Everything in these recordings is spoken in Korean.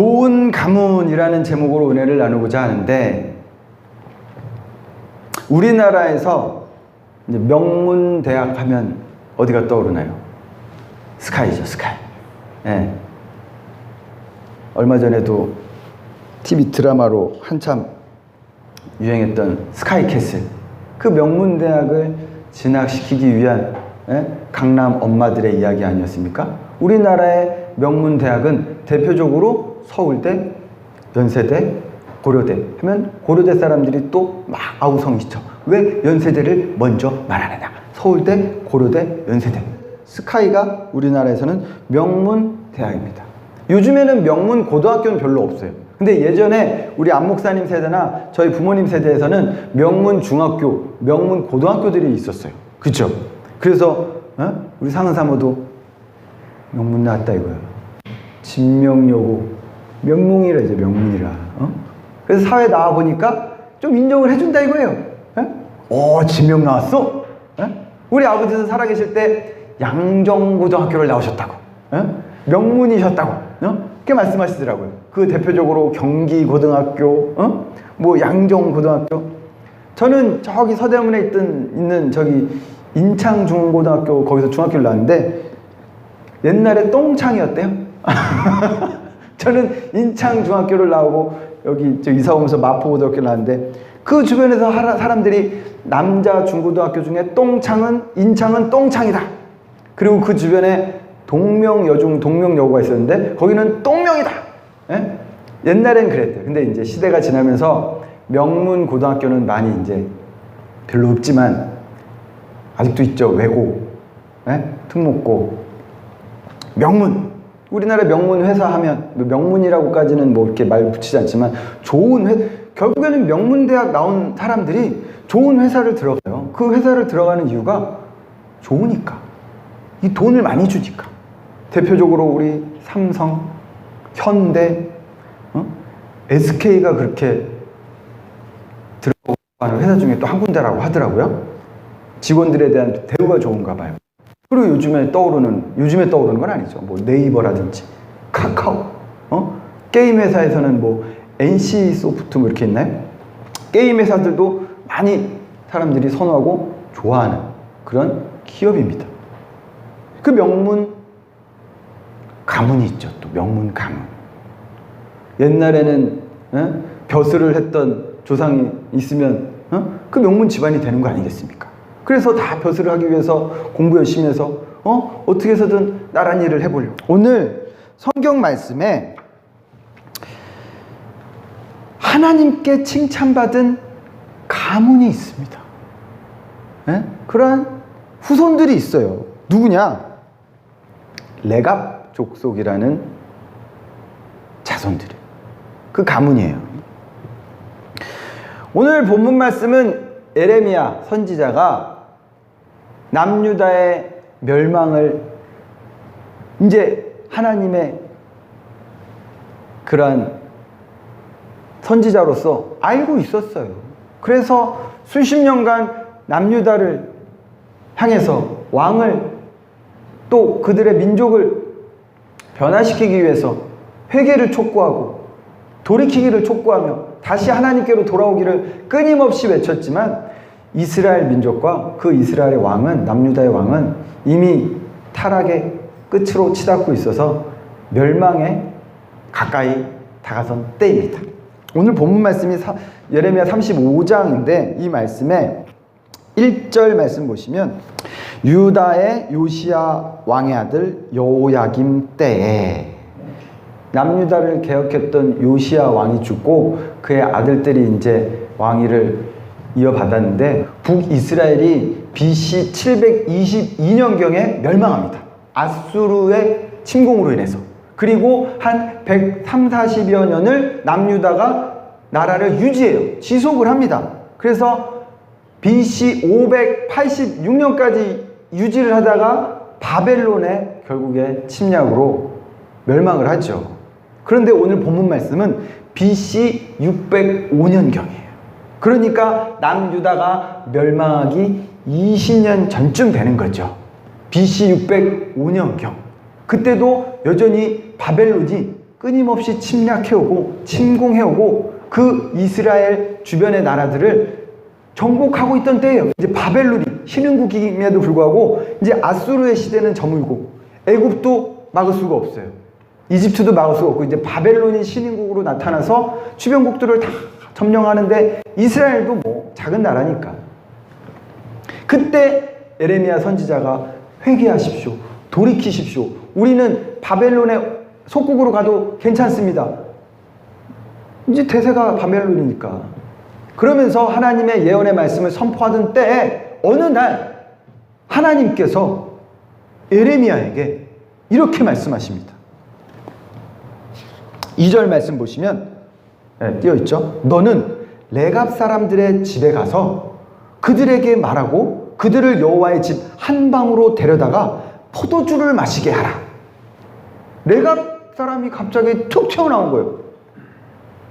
좋은 가문이라는 제목으로 은혜를 나누고자 하는데 우리나라에서 명문 대학 하면 어디가 떠오르나요? 스카이죠, 스카이. 예. 얼마 전에도 TV 드라마로 한참 유행했던 스카이 캐슬. 그 명문 대학을 진학시키기 위한 예? 강남 엄마들의 이야기 아니었습니까? 우리나라의 명문 대학은 대표적으로 서울대, 연세대, 고려대 하면 고려대 사람들이 또 막 아우성이죠. 왜 연세대를 먼저 말하느냐? 서울대, 고려대, 연세대. 스카이가 우리나라에서는 명문 대학입니다. 요즘에는 명문 고등학교는 별로 없어요. 근데 예전에 우리 안 목사님 세대나 저희 부모님 세대에서는 명문 중학교, 명문 고등학교들이 있었어요. 그죠? 그래서 어? 우리 상은 사모도 명문 나왔다 이거야. 진명여고 명문이라 이제 명문이라. 어? 그래서 사회 나와 보니까 좀 인정을 해준다 이거예요. 에? 어 진명 나왔어? 에? 우리 아버지는 살아계실 때 양정고등학교를 나오셨다고. 에? 명문이셨다고. 어? 그렇게 말씀하시더라고요. 그 대표적으로 경기고등학교, 어? 뭐 양정고등학교. 저는 저기 서대문에 있던 있는 저기 인창중고등학교 거기서 중학교를 나왔는데 옛날에 똥창이었대요. 저는 인창중학교를 나오고 여기 저 이사 오면서 마포고등학교 나왔는데 그 주변에서 사람들이 남자 중고등학교 중에 똥창은 인창은 똥창이다. 그리고 그 주변에 동명여중 동명여고가 있었는데 거기는 똥명이다. 예? 옛날엔 그랬대요. 근데 이제 시대가 지나면서 명문 고등학교는 많이 이제 별로 없지만 아직도 있죠. 외고, 예? 특목고, 명문. 우리나라 명문 회사 하면 뭐 명문이라고까지는 뭐 이렇게 말 붙이지 않지만 좋은 회 결국에는 명문 대학 나온 사람들이 좋은 회사를 들어가요. 그 회사를 들어가는 이유가 좋으니까. 이 돈을 많이 주니까. 대표적으로 우리 삼성, 현대, 어? SK가 그렇게 들어가는 회사 중에 또 한 군데라고 하더라고요. 직원들에 대한 대우가 좋은가 봐요. 그리고 요즘에 떠오르는 요즘에 떠오르는 건 아니죠. 뭐 네이버라든지 카카오, 어? 게임 회사에서는 뭐 NC 소프트 뭐 이렇게 있나요? 게임 회사들도 많이 사람들이 선호하고 좋아하는 그런 기업입니다. 그 명문 가문이 있죠. 또 명문 가문. 옛날에는 어? 벼슬을 했던 조상이 있으면 어? 그 명문 집안이 되는 거 아니겠습니까? 그래서 다 벼슬을 하기 위해서 공부 열심히 해서 어? 어떻게 해서든 나란 일을 해보려고. 오늘 성경 말씀에 하나님께 칭찬받은 가문이 있습니다. 예? 그러한 후손들이 있어요. 누구냐? 레갑 족속이라는 자손들. 그 가문이에요. 오늘 본문 말씀은 에레미야 선지자가 남유다의 멸망을 이제 하나님의 그러한 선지자로서 알고 있었어요. 그래서 수십 년간 남유다를 향해서 왕을 또 그들의 민족을 변화시키기 위해서 회개를 촉구하고 돌이키기를 촉구하며 다시 하나님께로 돌아오기를 끊임없이 외쳤지만 이스라엘 민족과 그 이스라엘의 왕은 남유다의 왕은 이미 타락의 끝으로 치닫고 있어서 멸망에 가까이 다가선 때입니다. 오늘 본문 말씀이 사, 예레미야 35장인데 이 말씀에 1절 말씀 보시면 유다의 요시야 왕의 아들 여호야김 때에 남유다를 개혁했던 요시야 왕이 죽고 그의 아들들이 이제 왕위를 이어받았는데 북이스라엘이 BC 722년경에 멸망합니다. 아수르의 침공으로 인해서. 그리고 한 103, 40여 년을 남유다가 나라를 유지해요. 지속을 합니다. 그래서 BC 586년까지 유지를 하다가 바벨론의 결국에 침략으로 멸망을 하죠. 그런데 오늘 본문 말씀은 BC 605년경이에요. 그러니까 남유다가 멸망하기 20년 전쯤 되는 거죠. BC 605년경. 그때도 여전히 바벨론이 끊임없이 침략해오고 침공해오고 그 이스라엘 주변의 나라들을 정복하고 있던 때예요. 이제 바벨론이 신흥국임에도 불구하고 이제 아수르의 시대는 저물고 애굽도 막을 수가 없어요. 이집트도 막을 수가 없고 이제 바벨론이 신흥국으로 나타나서 주변국들을 다 점령하는데 이스라엘도 뭐 작은 나라니까. 그때 에레미야 선지자가 회개하십시오. 돌이키십시오. 우리는 바벨론의 속국으로 가도 괜찮습니다. 이제 대세가 바벨론이니까. 그러면서 하나님의 예언의 말씀을 선포하던 때에 어느 날 하나님께서 에레미야에게 이렇게 말씀하십니다. 2절 말씀 보시면 네, 띄어 있죠. 너는 레갑 사람들의 집에 가서 그들에게 말하고 그들을 여호와의 집 한 방으로 데려다가 포도주를 마시게 하라. 레갑 사람이 갑자기 툭 튀어나온 거예요.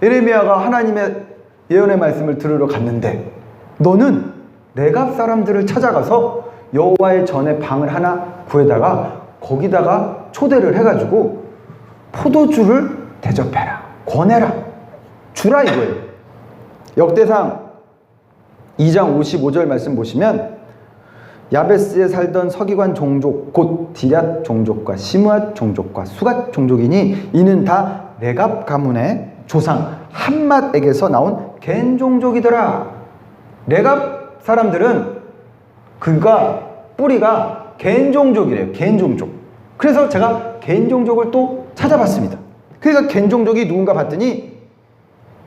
에레미야가 하나님의 예언의 말씀을 들으러 갔는데 너는 레갑 사람들을 찾아가서 여호와의 전에 방을 하나 구해다가 거기다가 초대를 해가지고 포도주를 대접해라 권해라 주라 이거예요. 역대상 2장 55절 말씀 보시면 야베스에 살던 서기관 종족 곧 디랏 종족과 시므앗 종족과 수갓 종족이니 이는 다 레갑 가문의 조상 한맛에게서 나온 겐 종족이더라. 레갑 사람들은 그가 뿌리가 겐 종족이래요. 겐 종족. 그래서 제가 겐 종족을 또 찾아봤습니다. 그러니까 겐 종족이 누군가 봤더니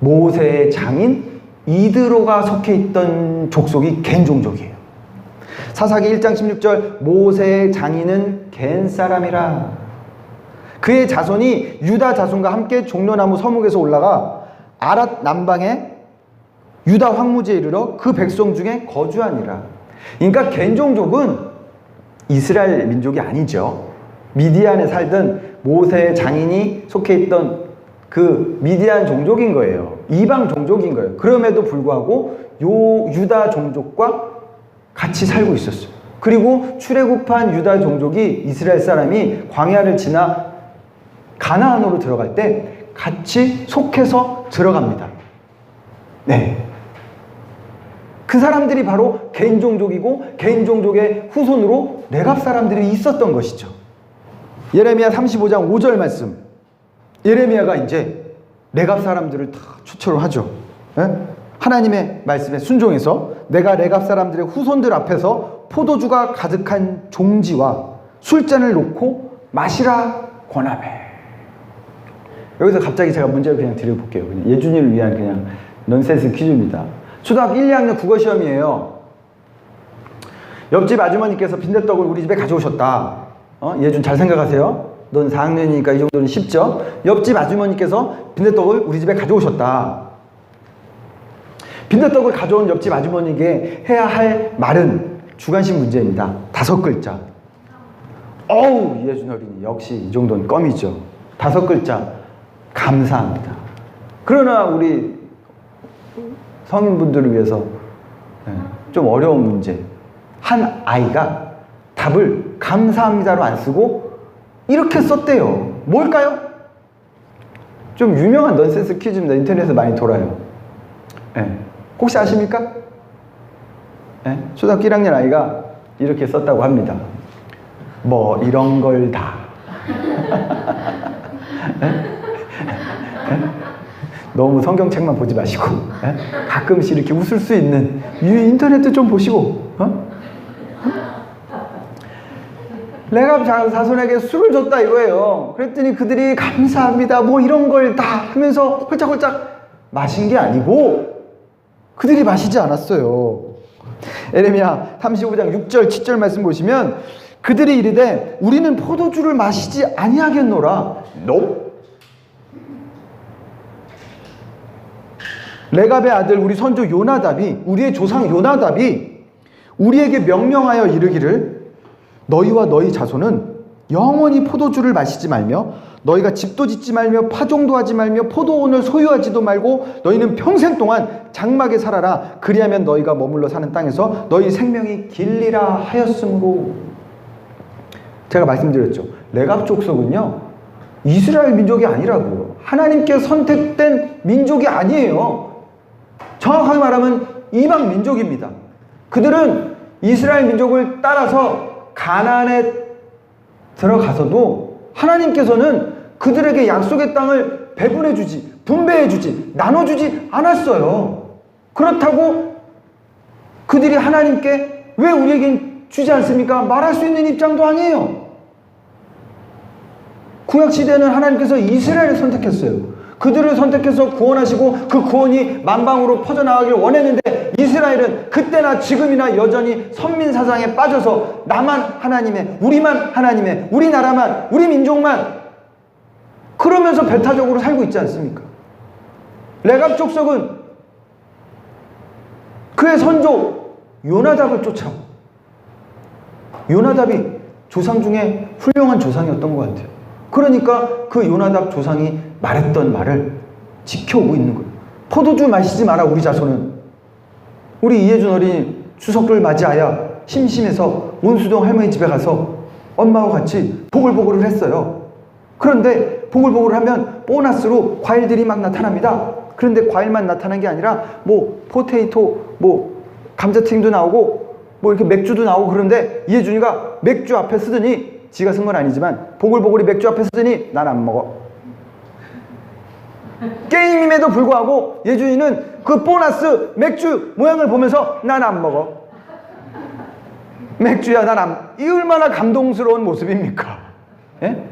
모세의 장인 이드로가 속해 있던 족속이 겐 종족이에요. 사사기 1장 16절 모세의 장인은 겐 사람이라. 그의 자손이 유다 자손과 함께 종려나무 서목에서 올라가 아랏 남방에 유다 황무지에 이르러 그 백성 중에 거주하니라. 그러니까 겐 종족은 이스라엘 민족이 아니죠. 미디안에 살던 모세의 장인이 속해 있던 그 미디안 종족인 거예요 이방 종족인 거예요 그럼에도 불구하고 요 유다 종족과 같이 살고 있었어요. 그리고 출애굽한 유다 종족이 이스라엘 사람이 광야를 지나 가나안으로 들어갈 때 같이 속해서 들어갑니다. 네. 그 사람들이 바로 개인 종족이고 개인 종족의 후손으로 레갑 사람들이 있었던 것이죠. 예레미야 35장 5절 말씀. 예레미야가 이제 레갑 사람들을 다 추천을 하죠. 예? 하나님의 말씀에 순종해서 내가 레갑 사람들의 후손들 앞에서 포도주가 가득한 종지와 술잔을 놓고 마시라 권하매. 여기서 갑자기 제가 문제를 그냥 드려볼게요. 그냥 예준이를 위한 그냥 넌센스 퀴즈입니다. 초등학교 1, 2학년 국어 시험이에요. 옆집 아주머니께서 빈대떡을 우리 집에 가져오셨다. 어? 예준 잘 생각하세요. 넌 4학년이니까 이 정도는 쉽죠? 옆집 아주머니께서 빈대떡을 우리 집에 가져오셨다. 빈대떡을 가져온 옆집 아주머니에게 해야 할 말은 주관식 문제입니다. 다섯 글자. 어우, 예준 어린이. 역시 이 정도는 껌이죠. 다섯 글자. 감사합니다. 그러나 우리 성인분들을 위해서 예, 좀 어려운 문제. 한 아이가 답을 감사합니다로 안 쓰고 이렇게 썼대요. 뭘까요? 좀 유명한 넌센스 퀴즈입니다. 인터넷에 많이 돌아요. 예. 혹시 아십니까? 예? 초등학교 1학년 아이가 이렇게 썼다고 합니다. 뭐 이런 걸 다. 예? 예? 너무 성경책만 보지 마시고 예? 가끔씩 이렇게 웃을 수 있는 이 인터넷도 좀 보시고 어? 레갑 사손에게 술을 줬다 이거예요. 그랬더니 그들이 감사합니다 뭐 이런 걸 다 하면서 홀짝홀짝 마신 게 아니고 그들이 마시지 않았어요. 에레미야 35장 6절 7절 말씀 보시면 그들이 이르되 우리는 포도주를 마시지 아니하겠노라. No. 레갑의 아들 우리 선조 요나답이 우리의 조상 요나답이 우리에게 명령하여 이르기를 너희와 너희 자손은 영원히 포도주를 마시지 말며 너희가 집도 짓지 말며 파종도 하지 말며 포도원을 소유하지도 말고 너희는 평생 동안 장막에 살아라 그리하면 너희가 머물러 사는 땅에서 너희 생명이 길리라 하였으므로 제가 말씀드렸죠 레갑 족속은요 이스라엘 민족이 아니라고요. 하나님께 선택된 민족이 아니에요. 정확하게 말하면 이방 민족입니다. 그들은 이스라엘 민족을 따라서 가나안에 들어가서도 하나님께서는 그들에게 약속의 땅을 배분해 주지, 분배해 주지, 나눠 주지 않았어요. 그렇다고 그들이 하나님께 왜 우리에겐 주지 않습니까? 말할 수 있는 입장도 아니에요. 구약 시대는 하나님께서 이스라엘을 선택했어요. 그들을 선택해서 구원하시고 그 구원이 만방으로 퍼져나가길 원했는데 이스라엘은 그때나 지금이나 여전히 선민 사상에 빠져서 나만 하나님의, 우리만 하나님의, 우리나라만, 우리 민족만 그러면서 배타적으로 살고 있지 않습니까? 레갑 족속은 그의 선조 요나답을 쫓아 요나답이 조상 중에 훌륭한 조상이었던 것 같아요. 그러니까 그 요나답 조상이 말했던 말을 지켜오고 있는 거예요. 포도주 마시지 마라 우리 자손은. 우리 이해준 어린이 추석을 맞이하여 심심해서 온수동 할머니 집에 가서 엄마와 같이 보글보글을 했어요. 그런데 보글보글 하면 보너스로 과일들이 막 나타납니다. 그런데 과일만 나타난 게 아니라 뭐 포테이토, 뭐 감자튀김도 나오고 뭐 이렇게 맥주도 나오고 그런데 이해준이가 맥주 앞에 쓰더니 지가 쓴 건 아니지만 보글보글이 맥주 앞에 쓰더니 난 안 먹어. 게임임에도 불구하고 예준이는 그 보너스 맥주 모양을 보면서 난 안 먹어. 맥주야 난 안. 이 얼마나 감동스러운 모습입니까? 예?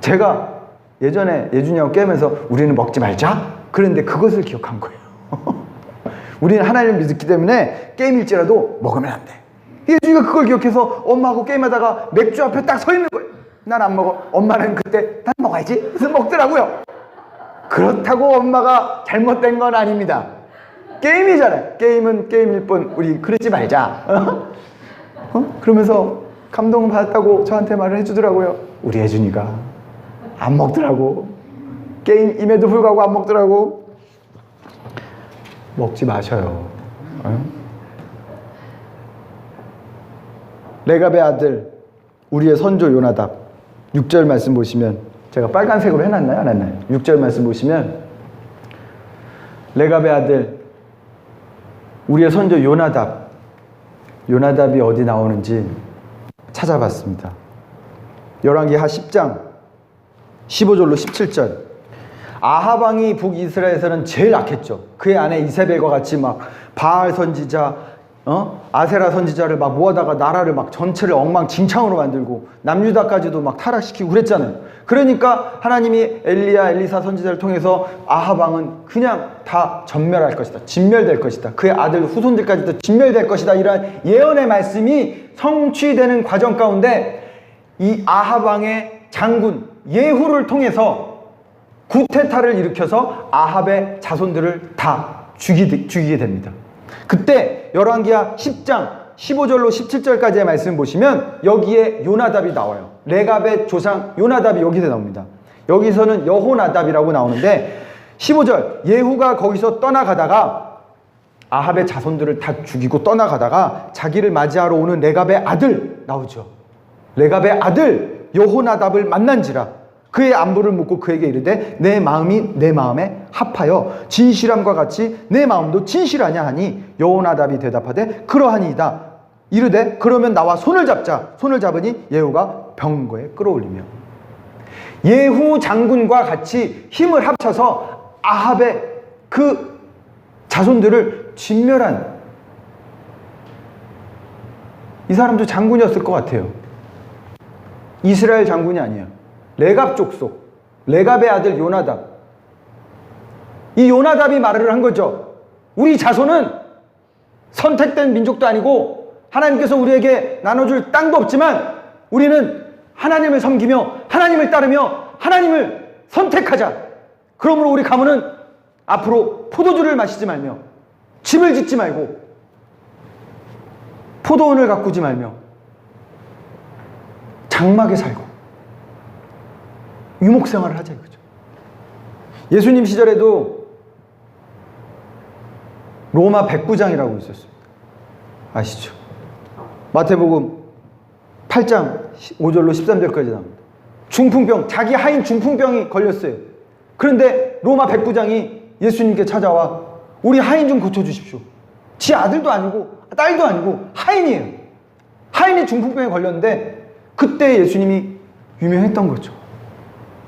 제가 예전에 예준이하고 게임에서 우리는 먹지 말자. 그런데 그것을 기억한 거예요. 우리는 하나님을 믿기 때문에 게임일지라도 먹으면 안 돼. 예준이가 그걸 기억해서 엄마하고 게임하다가 맥주 앞에 딱 서 있는 거예요. 난 안 먹어. 엄마는 그때 난 먹어야지. 그래서 먹더라고요. 그렇다고 엄마가 잘못된 건 아닙니다. 게임이잖아요. 게임은 게임일 뿐 우리 그러지 말자. 어? 어? 그러면서 감동 받았다고 저한테 말을 해주더라고요. 우리 예준이가 안 먹더라고. 게임임에도 불구하고 안 먹더라고. 먹지 마셔요. 어? 레갑의 아들 우리의 선조 요나답 6절 말씀 보시면 제가 빨간색으로 해놨나요? 안 해놨나요? 6절 말씀 보시면 레갑의 아들 우리의 선조 요나답 요나답이 어디 나오는지 찾아봤습니다. 열왕기하 10장 15절로 17절 아하방이 북이스라엘에서는 제일 악했죠. 그의 아내 이세벨과 같이 막 바알 선지자, 어? 아세라 선지자를 막 모아다가 나라를 막 전체를 엉망진창으로 만들고 남유다까지도 막 타락시키고 그랬잖아요. 그러니까 하나님이 엘리야, 엘리사 선지자를 통해서 아하방은 그냥 다 전멸할 것이다. 진멸될 것이다. 그의 아들 후손들까지 도 진멸될 것이다. 이러한 예언의 말씀이 성취되는 과정 가운데 이 아하방의 장군 예후를 통해서 구테타를 일으켜서 아합의 자손들을 다 죽이, 죽이게 됩니다. 그때 열왕기하 10장 15절로 17절까지의 말씀 보시면 여기에 요나답이 나와요. 레갑의 조상 요나답이 여기서 나옵니다. 여기서는 여호나답이라고 나오는데 15절 예후가 거기서 떠나가다가 아합의 자손들을 다 죽이고 떠나가다가 자기를 맞이하러 오는 레갑의 아들 나오죠. 레갑의 아들 여호나답을 만난지라 그의 안부를 묻고 그에게 이르되 내 마음이 내 마음에 합하여 진실함과 같이 내 마음도 진실하냐 하니 여호나답이 대답하되 그러하니이다 이르되 그러면 나와 손을 잡자 손을 잡으니 예후가 병거에 끌어올리며 예후 장군과 같이 힘을 합쳐서 아합의 그 자손들을 진멸한 이 사람도 장군이었을 것 같아요. 이스라엘 장군이 아니에요. 레갑 족속, 레갑의 아들 요나답. 이 요나답이 말을 한 거죠. 우리 자손은 선택된 민족도 아니고 하나님께서 우리에게 나눠줄 땅도 없지만 우리는 하나님을 섬기며 하나님을 따르며 하나님을 선택하자. 그러므로 우리 가문은 앞으로 포도주를 마시지 말며 집을 짓지 말고 포도원을 가꾸지 말며 장막에 살고 유목 생활을 하자 이거죠. 예수님 시절에도 로마 백부장이라고 있었습니다. 아시죠? 마태복음 8장 5절로 13절까지 나옵니다. 중풍병, 자기 하인 중풍병이 걸렸어요. 그런데 로마 백부장이 예수님께 찾아와 우리 하인 좀 고쳐주십시오. 지 아들도 아니고 딸도 아니고 하인이에요. 하인이 중풍병에 걸렸는데 그때 예수님이 유명했던 거죠.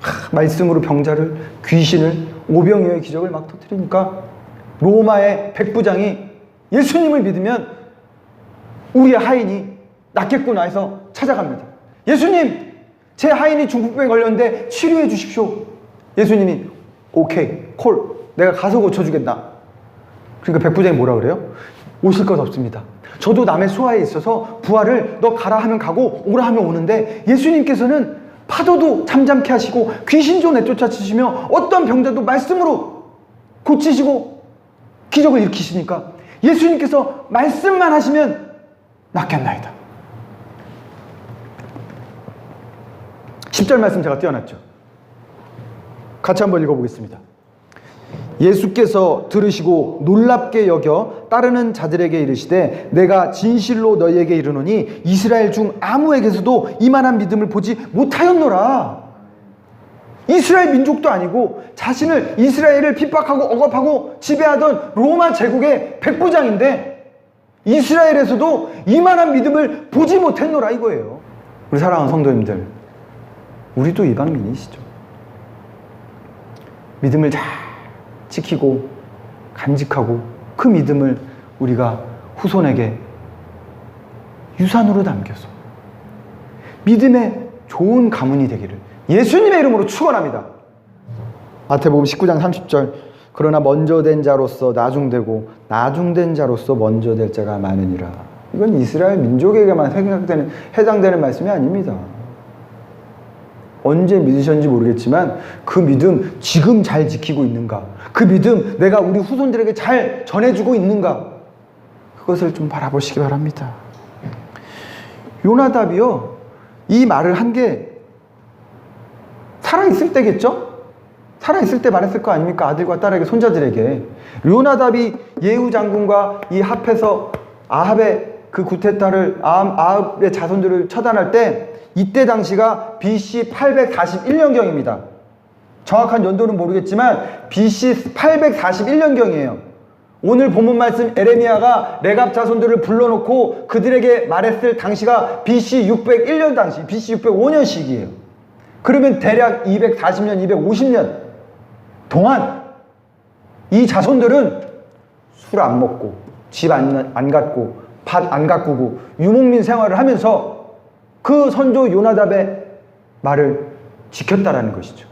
하, 말씀으로 병자를 귀신을 오병이어의 기적을 막 터뜨리니까 로마의 백부장이 예수님을 믿으면 우리 하인이 낫겠구나 해서 찾아갑니다. 예수님, 제 하인이 중풍병에 걸렸는데 치료해 주십시오. 예수님이 오케이, 콜, 내가 가서 고쳐주겠다. 그러니까 백부장이 뭐라 그래요? 오실 것 없습니다. 저도 남의 수하에 있어서 부하를 너 가라 하면 가고 오라 하면 오는데 예수님께서는 파도도 잠잠케 하시고 귀신도 내쫓아치시며 어떤 병자도 말씀으로 고치시고 기적을 일으키시니까 예수님께서 말씀만 하시면 낫겠나이다. 10절 말씀 제가 띄워놨죠. 같이 한번 읽어보겠습니다. 예수께서 들으시고 놀랍게 여겨 따르는 자들에게 이르시되 내가 진실로 너희에게 이르노니 이스라엘 중 아무에게서도 이만한 믿음을 보지 못하였노라. 이스라엘 민족도 아니고 자신을 이스라엘을 핍박하고 억압하고 지배하던 로마 제국의 백부장인데 이스라엘에서도 이만한 믿음을 보지 못했노라 이거예요. 우리 사랑하는 성도님들, 우리도 이방민이시죠. 믿음을 잘 지키고 간직하고 그 믿음을 우리가 후손에게 유산으로 남겨서 믿음의 좋은 가문이 되기를 예수님의 이름으로 축원합니다. 마태복음 19장 30절 그러나 먼저 된 자로서 나중되고 나중된 자로서 먼저 될 자가 많으니라. 이건 이스라엘 민족에게만 생각되는 해당되는 말씀이 아닙니다. 언제 믿으셨는지 모르겠지만 그 믿음 지금 잘 지키고 있는가? 그 믿음 내가 우리 후손들에게 잘 전해주고 있는가? 그것을 좀 바라보시기 바랍니다. 요나답이요, 이 말을 한 게 살아있을 때겠죠? 살아있을 때 말했을 거 아닙니까? 아들과 딸에게, 손자들에게. 요나답이 예후 장군과 이 합해서 아합의 그 구테타를, 아합, 아합의 자손들을 처단할 때 이때 당시가 BC 841년경입니다. 정확한 연도는 모르겠지만 BC 841년경이에요. 오늘 본문 말씀 에레미야가 레갑 자손들을 불러놓고 그들에게 말했을 당시가 BC 601년 당시, BC 605년 시기예요. 그러면 대략 240년, 250년 동안 이 자손들은 술 안 먹고 집 안 안 갖고 밭 안 가꾸고 유목민 생활을 하면서 그 선조 요나답의 말을 지켰다라는 것이죠.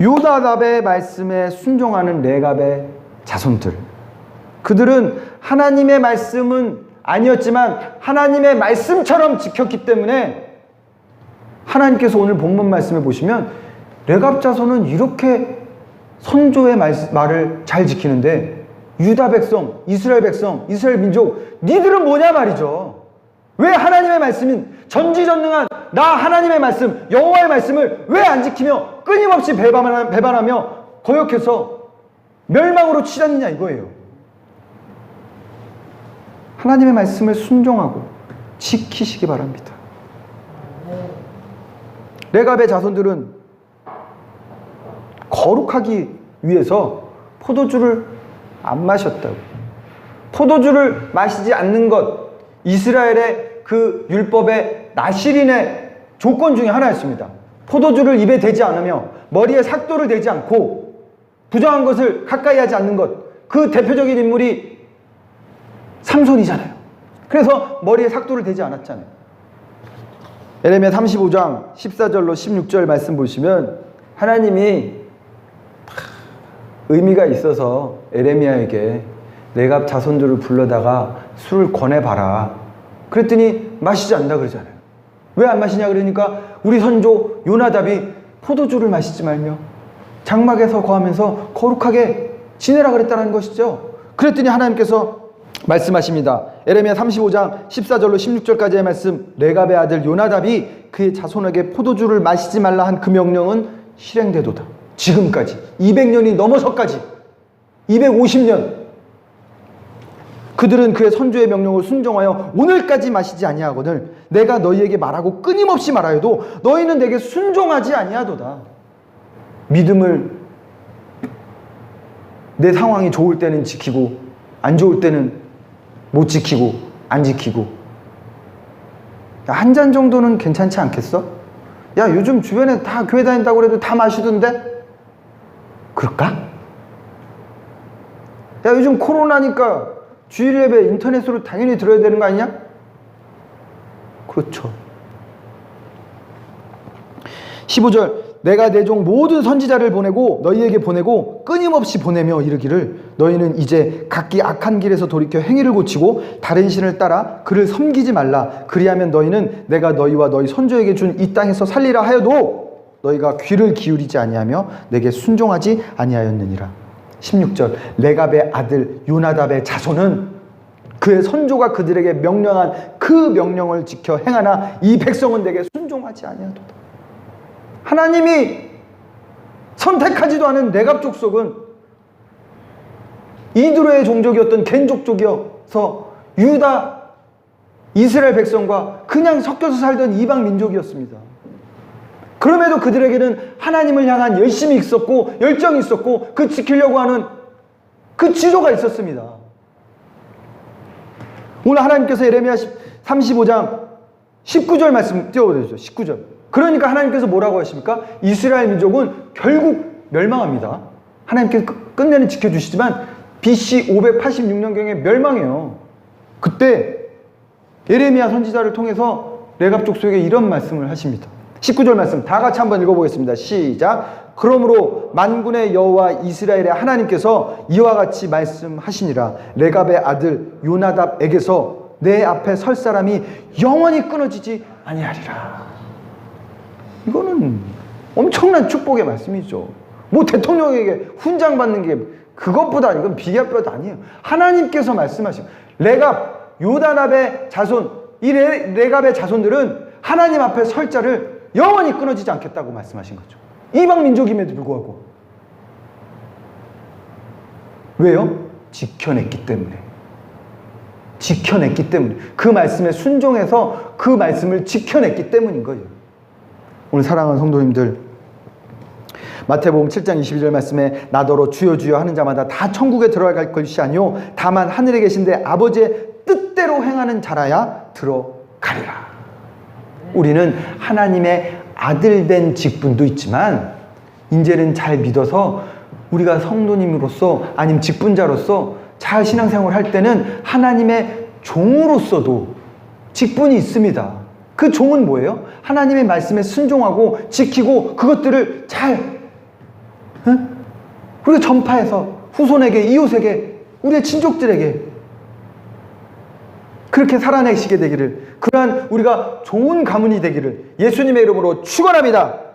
요나답의 말씀에 순종하는 레갑의 자손들. 그들은 하나님의 말씀은 아니었지만 하나님의 말씀처럼 지켰기 때문에 하나님께서 오늘 본문 말씀에 보시면 레갑 자손은 이렇게 선조의 말, 말을 잘 지키는데 유다 백성, 이스라엘 백성, 이스라엘 민족 니들은 뭐냐 말이죠. 왜 하나님의 말씀인 전지전능한 나 하나님의 말씀, 여호와의 말씀을 왜 안 지키며 끊임없이 배반하, 배반하며 거역해서 멸망으로 치닫느냐 이거예요. 하나님의 말씀을 순종하고 지키시기 바랍니다. 레갑의 자손들은 거룩하기 위해서 포도주를 안 마셨다고. 포도주를 마시지 않는 것, 이스라엘의 그 율법의 나시린의 조건 중에 하나였습니다. 포도주를 입에 대지 않으며 머리에 삭도를 대지 않고 부정한 것을 가까이 하지 않는 것, 그 대표적인 인물이 삼손이잖아요. 그래서 머리에 삭도를 대지 않았잖아요. 에레미야 35장 14절로 16절 말씀 보시면 하나님이 의미가 있어서 에레미야에게 내가 자손들을 불러다가 술을 권해봐라. 그랬더니 마시지 않는다 그러잖아요. 왜 안 마시냐 그러니까 우리 선조 요나답이 포도주를 마시지 말며 장막에서 거하면서 거룩하게 지내라 그랬다는 것이죠. 그랬더니 하나님께서 말씀하십니다. 에레미야 35장 14절로 16절까지의 말씀 레갑의 아들 요나답이 그의 자손에게 포도주를 마시지 말라 한 그 명령은 실행되도다. 지금까지 200년이 넘어서까지 250년 그들은 그의 선조의 명령을 순종하여 오늘까지 마시지 아니하거늘 내가 너희에게 말하고 끊임없이 말하여도 너희는 내게 순종하지 아니하도다. 믿음을 내 상황이 좋을 때는 지키고 안 좋을 때는 못 지키고 안 지키고 한 잔 정도는 괜찮지 않겠어? 야 요즘 주변에 다 교회 다닌다고 그래도 다 마시던데 그럴까? 야 요즘 코로나니까 주일 예배 인터넷으로 당연히 들어야 되는 거 아니냐? 그렇죠. 15절 내가 내 종 모든 선지자를 보내고 너희에게 보내고 끊임없이 보내며 이르기를 너희는 이제 각기 악한 길에서 돌이켜 행위를 고치고 다른 신을 따라 그를 섬기지 말라 그리하면 너희는 내가 너희와 너희 선조에게 준 이 땅에서 살리라 하여도 너희가 귀를 기울이지 아니하며 내게 순종하지 아니하였느니라 16절 레갑의 아들 요나답의 자손은 그의 선조가 그들에게 명령한 그 명령을 지켜 행하나 이 백성은 내게 순종하지 아니하도다 하나님이 선택하지도 않은 내갑 족속은 이드로의 종족이었던 겐 족족이어서 유다 이스라엘 백성과 그냥 섞여서 살던 이방 민족이었습니다. 그럼에도 그들에게는 하나님을 향한 열심이 있었고 열정이 있었고 그 지키려고 하는 그 지조가 있었습니다. 오늘 하나님께서 예레미야 35장 19절 말씀 띄워보세요. 19절. 그러니까 하나님께서 뭐라고 하십니까? 이스라엘 민족은 결국 멸망합니다. 하나님께서 끝- 끝내는 지켜주시지만 BC 586년경에 멸망해요. 그때 예레미야 선지자를 통해서 레갑 족 속에게 이런 말씀을 하십니다. 19절 말씀 다 같이 한번 읽어보겠습니다. 시작. 그러므로 만군의 여호와 이스라엘의 하나님께서 이와 같이 말씀하시니라. 레갑의 아들 요나답에게서 내 앞에 설 사람이 영원히 끊어지지 아니하리라. 이거는 엄청난 축복의 말씀이죠. 뭐 대통령에게 훈장 받는 게 그것보다 이건 비교할 바도 아니에요. 하나님께서 말씀하시고 레갑 요다납의 자손 이 레, 레갑의 자손들은 하나님 앞에 설 자를 영원히 끊어지지 않겠다고 말씀하신 거죠. 이방 민족임에도 불구하고 왜요? 지켜냈기 때문에 지켜냈기 때문에 그 말씀에 순종해서 그 말씀을 지켜냈기 때문인 거예요. 오늘 사랑하는 성도님들 마태복음 7장 22절 말씀에 나더러 주여 주여 하는 자마다 다 천국에 들어갈 것이 아니요 다만 하늘에 계신데 아버지의 뜻대로 행하는 자라야 들어가리라. 우리는 하나님의 아들 된 직분도 있지만 이제는 잘 믿어서 우리가 성도님으로서 아니면 직분자로서 잘 신앙생활 할 때는 하나님의 종으로서도 직분이 있습니다. 그 종은 뭐예요? 하나님의 말씀에 순종하고 지키고 그것들을 잘 응? 우리가 전파해서 후손에게 이웃에게 우리의 친족들에게 그렇게 살아내시게 되기를 그러한 우리가 좋은 가문이 되기를 예수님의 이름으로 축원합니다.